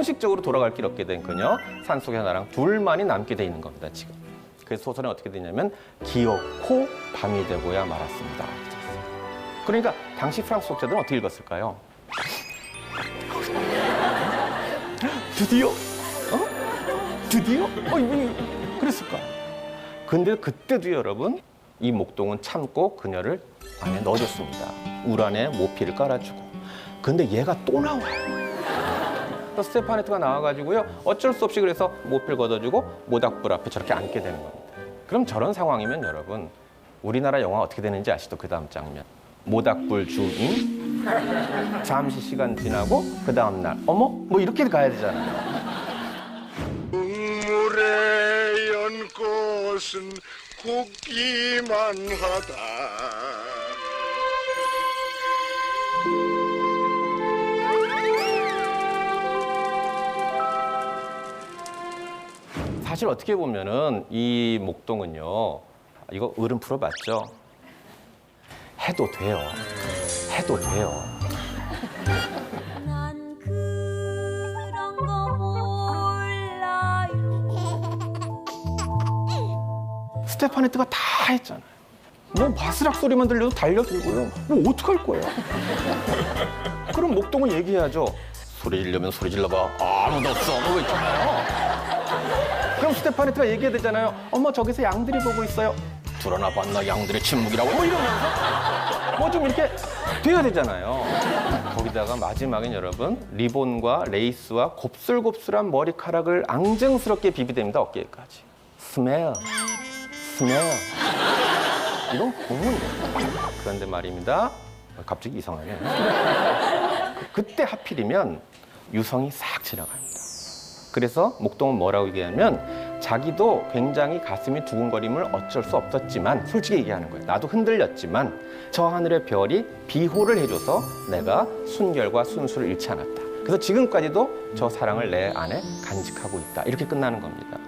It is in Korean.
형식적으로 돌아갈 길 없게 된 그녀 산속의 하나랑 둘만이 남게 돼 있는 겁니다 지금. 그래서 소설은 어떻게 되냐면 기어코 밤이 되고야 말았습니다. 그러니까 당시 프랑스 독자들은 어떻게 읽었을까요? 드디어? 어? 드디어? 어, 이분이 그랬을까? 근데 그때도 여러분 이 목동은 참고 그녀를 안에 넣어줬습니다. 울 안에 모피를 깔아주고. 근데 얘가 또 나와요. 그래서 스테파네트가 나와가지고요. 어쩔 수 없이 그래서 모피를 걷어주고 모닥불 앞에 저렇게 앉게 되는 겁니다. 그럼 저런 상황이면 여러분 우리나라 영화 어떻게 되는지 아시죠? 그 다음 장면. 모닥불 주인 잠시 시간 지나고 그 다음 날 어머 뭐 이렇게 가야 되잖아요. 국물에 연꽃은 굽기만 하다 사실 어떻게 보면은 이 목동은요 이거 어른 프로 맞죠? 해도 돼요. 해도 돼요. 난 그런 거 몰라요. 스테파네트가 다 했잖아요. 뭐 바스락 소리만 들려도 달려들고요. 뭐 어떡할 거예요? 그럼 목동은 얘기해야죠. 소리 지르려면 소리 질러봐. 아무도 없어. 뭐 있잖아요. 그럼 스테파네트가 얘기해야 되잖아요. 어머 저기서 양들이 보고 있어요. 드러나 봤나 양들의 침묵이라고 뭐 이러면서 뭐 좀 이렇게 돼야 되잖아요. 거기다가 마지막엔 여러분 리본과 레이스와 곱슬곱슬한 머리카락을 앙증스럽게 비비댑니다 어깨까지. 스멜, 스멜. 이건 고문. 그런데 말입니다. 갑자기 이상하게. 그때 하필이면 유성이 싹 지나갑니다. 그래서 목동은 뭐라고 얘기하면 자기도 굉장히 가슴이 두근거림을 어쩔 수 없었지만 솔직히 얘기하는 거예요. 나도 흔들렸지만 저 하늘의 별이 비호를 해줘서 내가 순결과 순수를 잃지 않았다. 그래서 지금까지도 저 사랑을 내 안에 간직하고 있다. 이렇게 끝나는 겁니다.